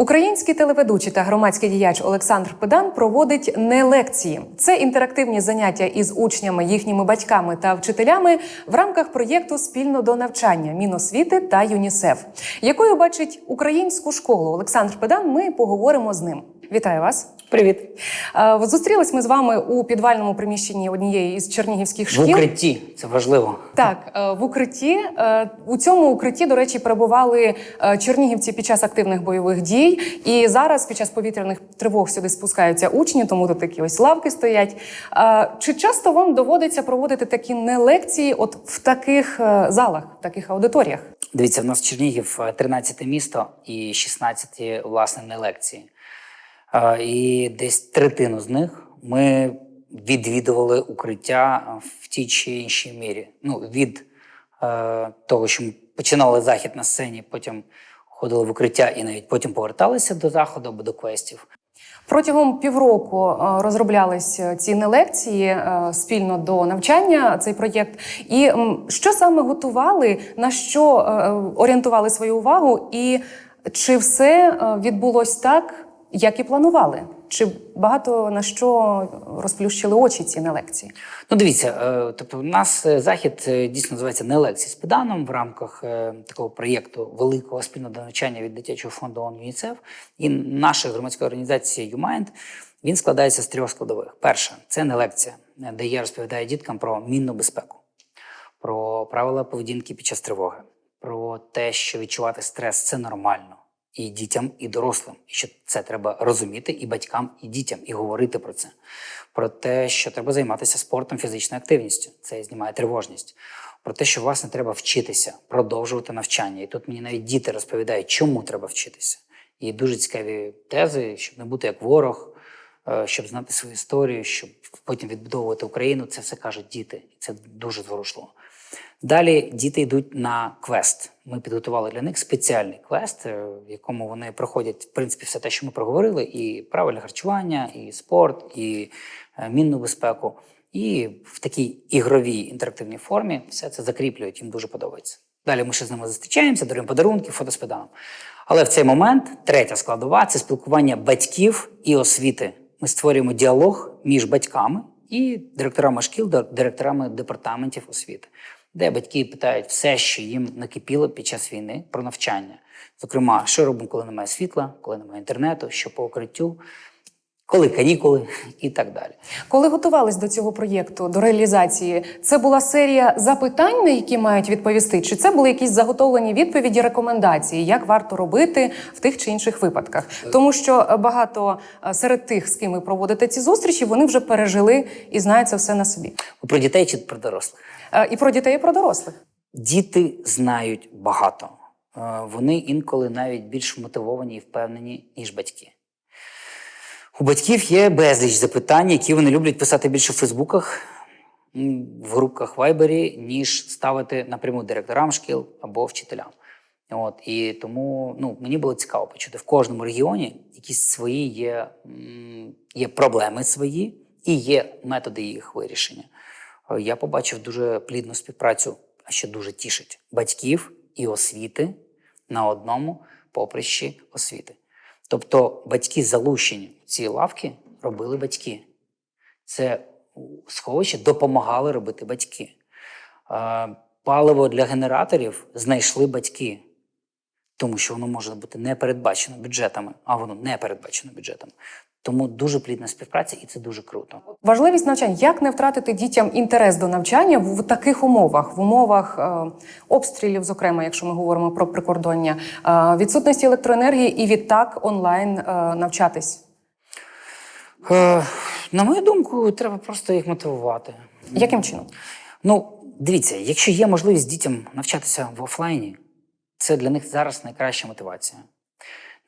Український телеведучий та громадський діяч Олександр Педан проводить не лекції. Це інтерактивні заняття із учнями, їхніми батьками та вчителями в рамках проєкту Спільно до навчання Міносвіти та ЮНІСЕФ. Якою бачить українську школу Олександр Педан? Ми поговоримо з ним. Вітаю вас. Привіт. Е, Зустрілись ми з вами у підвальному приміщенні однієї із чернігівських В укритті це важливо. Так, е, в укритті Е, у цьому укритті, до речі, перебували чернігівці під час активних бойових дій. І зараз, під час повітряних тривог, сюди спускаються учні, тому тут такі ось лавки стоять. Чи часто вам доводиться проводити такі не лекції, от в таких залах, в таких аудиторіях? Дивіться, в нас Чернігів е, 13 місто і 16 власне не лекції. І десь третину з них ми відвідували укриття в тій чи іншій мірі. Ну, від е, того, що ми починали захід на сцені, потім ходили в укриття і навіть потім поверталися до заходу або до квестів. Протягом півроку е, розроблялись ці лекції е, спільно до навчання. Цей проєкт. І що саме готували, на що орієнтували свою увагу, і чи все відбулось так, як і планували? Чи багато на що розплющили очі ці не лекції? Ну, дивіться, е, тобто, у нас е, захід е, дійсно називається не лекції з педаном в рамках такого проєкту великого спільного навчання від дитячого фонду ООН ЮНІСЕФ. І наша громадська організація «Юмайнд» він складається з трьох складових. Перша це не лекція, де я розповідаю діткам про мінну безпеку, про правила поведінки під час тривоги, про те, що відчувати стрес це нормально. І дітям, і дорослим, і що це треба розуміти і батькам, і дітям, і говорити про це. Про те, що треба займатися спортом, фізичною активністю. Це знімає тривожність. Про те, що власне треба вчитися, продовжувати навчання. І тут мені навіть діти розповідають, чому треба вчитися. І дуже цікаві тези, щоб не бути як ворог, е, щоб знати свою історію, щоб потім відбудовувати Україну. Це все кажуть діти. І це дуже зворушливо. Далі діти йдуть на квест. Ми підготували для них спеціальний квест, е, в якому вони проходять в принципі все те, що ми проговорили: і правильне харчування, і спорт, і е, мінну безпеку. І в такій ігровій інтерактивній формі все це закріплюють, їм дуже подобається. Далі ми ще з ними зустрічаємося, даруємо подарунки, фото з педаном. Але в цей момент третя складова це спілкування батьків і освіти. Ми створюємо діалог між батьками і директорами шкіл, директорами департаментів освіти, де батьки питають все, що їм накипіло під час війни про навчання. Зокрема, що робимо, коли немає світла, коли немає інтернету, що по укриттю, коли канікули і так далі. Коли готувались до цього проєкту, до реалізації, це була серія запитань, на які мають відповісти, чи це були якісь заготовлені відповіді, рекомендації, як варто робити в тих чи інших випадках? Тому що е, багато е, серед тих, з ким ви проводите ці зустрічі, вони вже пережили і знають це все на собі. Про дітей чи про дорослих? Е, І про дітей, і про дорослих. Діти знають багато. Вони інколи навіть більш мотивовані і впевнені, ніж батьки. У батьків є безліч запитань, які вони люблять писати більше в Фейсбуках, в групках Вайбері, ніж ставити напряму директорам шкіл або вчителям. От, і тому ну, мені було цікаво почути в кожному регіоні якісь свої є, є проблеми свої і є методи їх вирішення. Е, Я побачив дуже плідну співпрацю, а ще дуже тішить батьків і освіти на одному поприщі освіти. Тобто батьки залучені в ці лавки робили батьки. Це сховище допомагали робити батьки. Паливо для генераторів знайшли батьки, тому що воно може бути не передбачено бюджетами, а воно не передбачено бюджетами. Тому дуже плідна співпраця, і це дуже круто. Важливість навчань, як не втратити дітям інтерес до навчання в в таких умовах, в умовах е, обстрілів, зокрема, якщо ми говоримо про прикордоння, е, відсутності електроенергії і відтак онлайн е, навчатись. Е, на мою думку, треба просто їх мотивувати. Яким чином? Ну, дивіться, якщо є можливість дітям навчатися в офлайні, це для них зараз найкраща мотивація.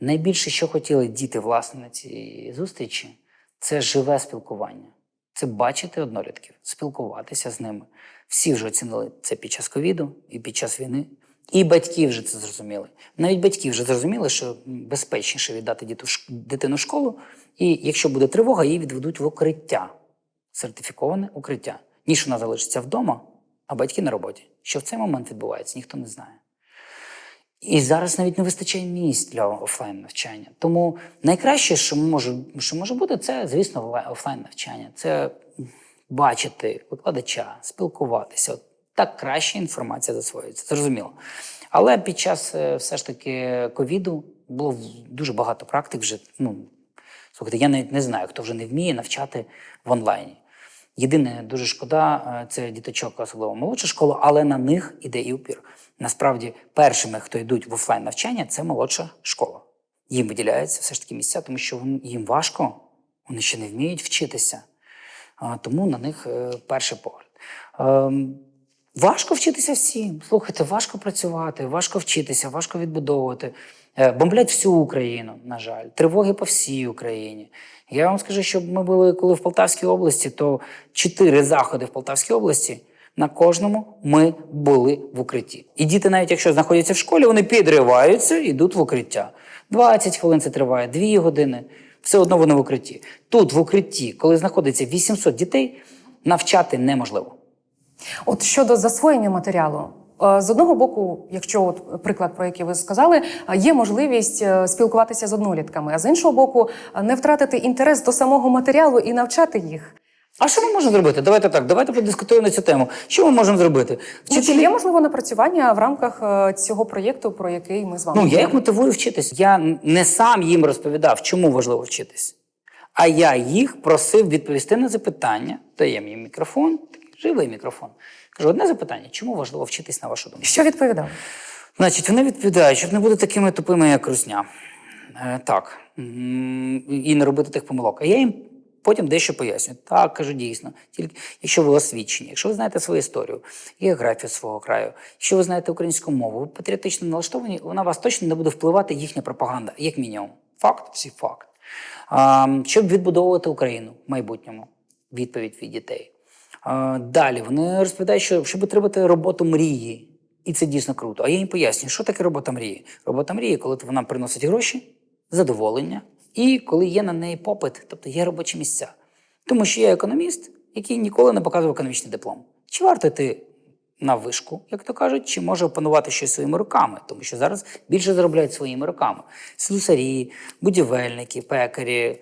Найбільше, що хотіли діти власне на цій зустрічі, це живе спілкування. Це бачити однолітків, спілкуватися з ними. Всі вже оцінили це під час ковіду і під час війни. І батьки вже це зрозуміли. Навіть батьки вже зрозуміли, що безпечніше віддати дитину в школу, і якщо буде тривога, її відведуть в укриття, сертифіковане укриття, ніж вона залишиться вдома, а батьки на роботі. Що в цей момент відбувається, ніхто не знає. І зараз навіть не вистачає місць для офлайн навчання. Тому найкраще, що може, що може бути, це, звісно, офлайн навчання. Це бачити викладача, спілкуватися. От так краще інформація засвоюється, зрозуміло. Але під час е, все ж таки ковіду було дуже багато практик вже. Ну, слухайте, я навіть не знаю, хто вже не вміє навчати в онлайні. Єдине, дуже шкода, е, це діточок, особливо молодша школа, але на них іде і упір. Насправді, першими, хто йдуть в офлайн навчання, це молодша школа. Їм виділяються все ж таки місця, тому що їм важко, вони ще не вміють вчитися. Тому на них е, перший погляд. Важко вчитися всім. Слухайте, важко працювати, важко вчитися, важко відбудовувати. Е, Бомблять всю Україну, на жаль, тривоги по всій Україні. Я вам скажу, що ми були коли в Полтавській області, то чотири заходи в Полтавській області. На кожному ми були в укритті. І діти, навіть якщо знаходяться в школі, вони підриваються і йдуть в укриття. 20 хвилин це триває, 2 години. Все одно вони в укритті. Тут, в укритті, коли знаходиться 800 дітей, навчати неможливо. От щодо засвоєння матеріалу. е, З одного боку, якщо от приклад, про який ви сказали, е, є можливість е, спілкуватися з однолітками, а з іншого боку, не втратити інтерес до самого матеріалу і навчати їх. А що ми можемо зробити? Давайте так, давайте подискутуємо на цю тему. Що ми можемо зробити? Ну, чи є можливо напрацювання в рамках цього проєкту, про який ми з вами Ну, я їх мотивую вчитись. Я не сам їм розповідав, чому важливо вчитись. А я їх просив відповісти на запитання. Даємо їм мікрофон, живий мікрофон. Кажу, одне запитання: чому важливо вчитись на вашу думку? Що відповідав? Значить, вони відповідають, щоб не бути такими тупими, як русня. Е, так. І не робити тих помилок. А я їм потім дещо пояснюю. Так, кажу, дійсно. Тільки якщо ви освічені, якщо ви знаєте свою історію, географію свого краю, якщо ви знаєте українську мову, ви патріотично налаштовані, вона вас точно не буде впливати їхня пропаганда, як мінімум. Факт, всі факт. А, щоб відбудовувати Україну в майбутньому. Відповідь від дітей. Далі вони розповідають, що щоб отримати роботу мрії, і це дійсно круто. А я їм пояснюю, що таке робота мрії. Робота мрії, коли вона приносить гроші, задоволення, і коли є на неї попит, тобто є робочі місця. Тому що я економіст, який ніколи не показував економічний диплом. Чи варто йти на вишку, як то кажуть, чи може опанувати щось своїми руками, тому що зараз більше заробляють своїми руками. Слюсарі, будівельники, пекарі,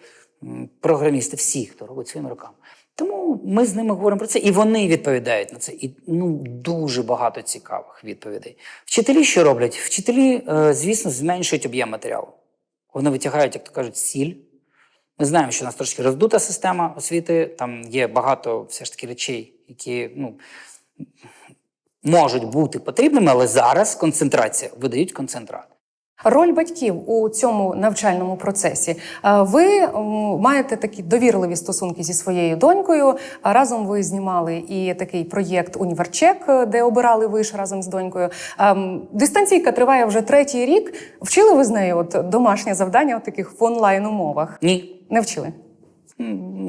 програмісти, всі, хто робить своїми руками. Тому ми з ними говоримо про це, і вони відповідають на це. І ну дуже багато цікавих відповідей. Вчителі що роблять? Вчителі, е, звісно, зменшують об'єм матеріалу. Вони витягають, як то кажуть, сіль. Ми знаємо, що у нас трошки роздута система освіти. Там є багато все ж таки речей, які ну, можуть бути потрібними, але зараз концентрація видають концентрат. Роль батьків у цьому навчальному процесі. Е, Ви маєте такі довірливі стосунки зі своєю донькою. Разом ви знімали і такий проєкт Універчек, е, де обирали виш разом з донькою. Ем, Дистанційка триває вже третій рік. Вчили ви з нею от домашнє завдання от таких в онлайн умовах? Ні, Не вчили.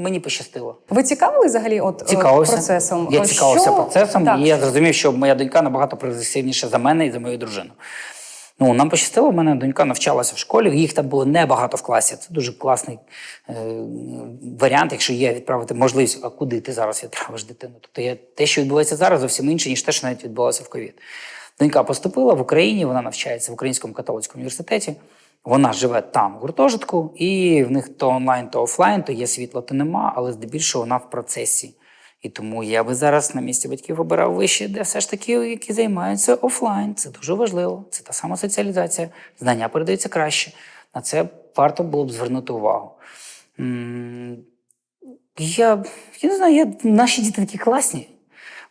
мені пощастило. Ви цікавили взагалі от е, Цікавився. процесом? Я цікавився що- процесом, Так. і я зрозумів, що моя донька набагато прогресивніша за мене і за мою дружину. Ну, нам пощастило, в мене донька навчалася в школі, їх там було небагато в класі. Це дуже класний е, варіант, якщо є відправити можливість, а куди ти зараз відправиш дитину? Тобто я, те, що відбувається зараз, зовсім інше, ніж те, що навіть відбувалося в ковід. Донька поступила в Україні, вона навчається в Українському католицькому університеті. Вона живе там, в гуртожитку, і в них то онлайн, то офлайн, то є світло, то нема, але здебільшого вона в процесі. І тому я би зараз на місці батьків обирав виші, де все ж таки, які займаються офлайн. Це дуже важливо. Це та сама соціалізація. Знання передаються краще. На це варто було б звернути увагу. Я, я не знаю, я, наші діти такі класні.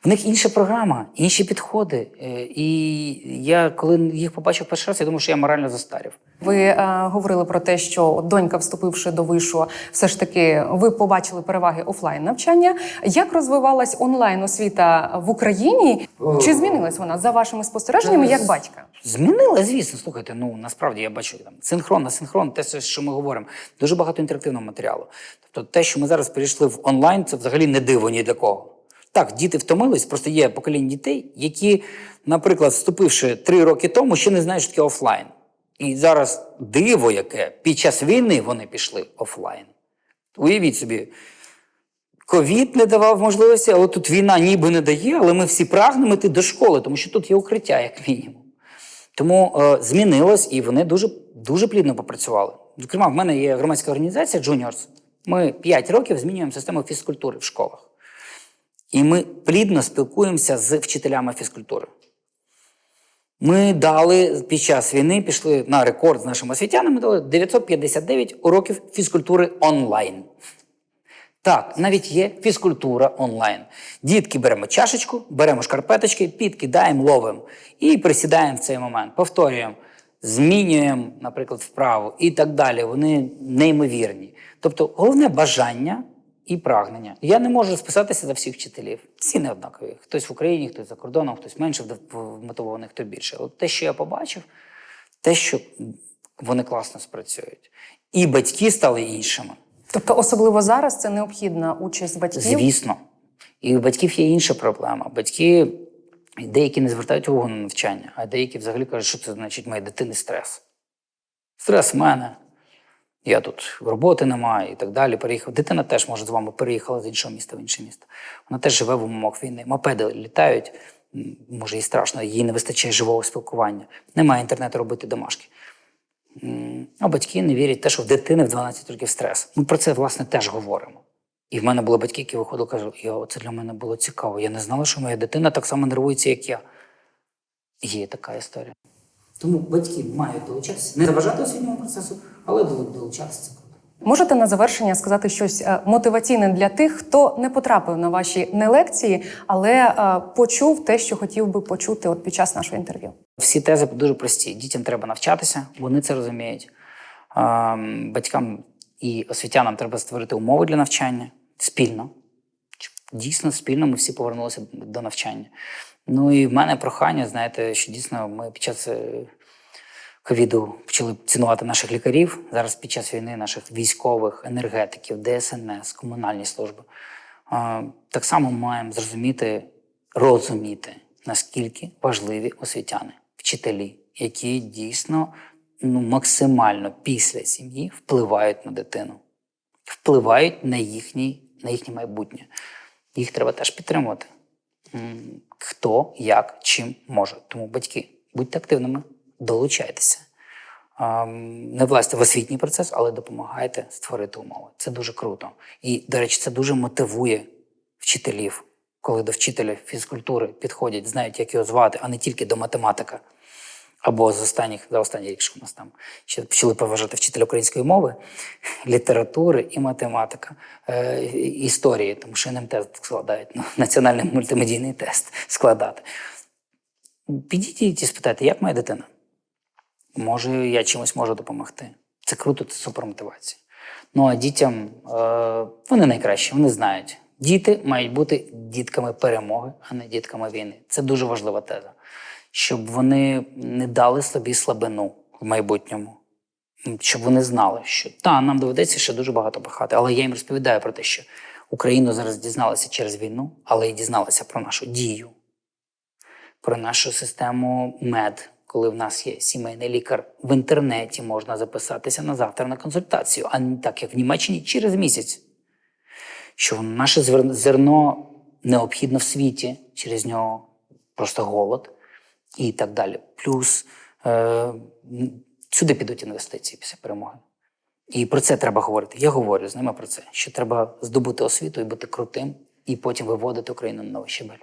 В них інша програма, інші підходи. Е, І я, коли їх побачив перший раз, я думав, що я морально застарів. Ви е, говорили про те, що донька, вступивши до вишу, все ж таки ви побачили переваги офлайн навчання. Як розвивалась онлайн освіта в Україні? Чи змінилась вона за вашими спостереженнями як батька? Змінила, звісно, слухайте. Ну насправді я бачу там синхрон на синхрон, те, що ми говоримо. Дуже багато інтерактивного матеріалу. Тобто, те, що ми зараз перейшли в онлайн, це взагалі не диво ні для кого. Так, діти втомились, просто є покоління дітей, які, наприклад, вступивши три роки тому, ще не знають, що таке офлайн. І зараз диво, яке під час війни вони пішли офлайн. Уявіть собі, ковід не давав можливості, але тут війна ніби не дає, але ми всі прагнемо йти до школи, тому що тут є укриття, як мінімум. Тому е, змінилось, і вони дуже, дуже плідно попрацювали. Зокрема, в мене є громадська організація Juniors. Ми 5 років змінюємо систему фізкультури в школах. І ми плідно спілкуємося з вчителями фізкультури. Ми дали під час війни, пішли на рекорд з нашими освітянами, дали 959 уроків фізкультури онлайн. Так, навіть є фізкультура онлайн. Дітки беремо чашечку, беремо шкарпеточки, підкидаємо, ловимо і присідаємо в цей момент. Повторюємо, змінюємо, наприклад, вправу і так далі. Вони неймовірні. Тобто, головне бажання і прагнення. Я не можу списатися за всіх вчителів. Всі не однакові. Хтось в Україні, хтось за кордоном, хтось менше вмотивований, хто більше. От те, що я побачив, те, що вони класно спрацюють. І батьки стали іншими. Тобто, особливо зараз це необхідна участь батьків. Звісно. І у батьків є інша проблема. Батьки деякі не звертають увагу на навчання, а деякі взагалі кажуть, що це значить моєї дитини стрес. Стрес в мене. Я тут роботи немає і так далі. Переїхав. Дитина теж може з вами переїхала з іншого міста в інше місто. Вона теж живе в умовах війни. Мопеди літають, може, їй страшно, їй не вистачає живого спілкування. Немає інтернету робити домашки. А батьки не вірять те, що в дитини в 12 років стрес. Ми про це, власне, теж говоримо. І в мене були батьки, які виходили і кажуть, «Йо, це для мене було цікаво. Я не знала, що моя дитина так само нервується, як я. Є така історія. Тому батьки мають долучатися, не заважати освітньому процесу, але дол- долучатися це круто. Можете на завершення сказати щось е, мотиваційне для тих, хто не потрапив на ваші не лекції, але е, почув те, що хотів би почути от під час нашого інтерв'ю. Всі тези дуже прості. Дітям треба навчатися, вони це розуміють. Ем, Батькам і освітянам треба створити умови для навчання спільно. Щоб Дійсно, спільно ми всі повернулися до навчання. Ну і в мене прохання, знаєте, що дійсно ми під час е, ковіду почали цінувати наших лікарів. Зараз під час війни наших військових, енергетиків, ДСНС, комунальні служби. Так само маємо зрозуміти, розуміти, наскільки важливі освітяни, вчителі, які дійсно ну, максимально після сім'ї впливають на дитину, впливають на, їхній, на їхнє майбутнє. Їх треба теж підтримувати. Хто, як, чим може. Тому батьки, будьте активними, долучайтеся. Не влазьте в освітній процес, але допомагайте створити умови. Це дуже круто. І, до речі, це дуже мотивує вчителів, коли до вчителя фізкультури підходять, знають, як його звати, а не тільки до математика. Або з останніх, за останній рік, що у нас там ще почали поважати вчителя української мови, літератури і математика, е, історії, тому що НМТ складають, ну, національний мультимедійний тест складати. Підійдіть і спитайте, як моя дитина? Може, я чимось можу допомогти. Це круто, це супермотивація. Ну а дітям е, вони найкращі, вони знають. Діти мають бути дітками перемоги, а не дітками війни. Це дуже важлива теза. Щоб вони не дали собі слабину в майбутньому. Щоб вони знали, що та, нам доведеться ще дуже багато пахати. Але я їм розповідаю про те, що Україну зараз дізналася через війну, але й дізналася про нашу дію про нашу систему мед, коли в нас є сімейний лікар в інтернеті, можна записатися на завтра на консультацію, а не так як в Німеччині через місяць. Що наше зерно необхідно в світі, через нього просто голод і так далі. Плюс е, сюди підуть інвестиції після перемоги. І про це треба говорити. Я говорю з ними про це, що треба здобути освіту і бути крутим, і потім виводити Україну на новий щебель.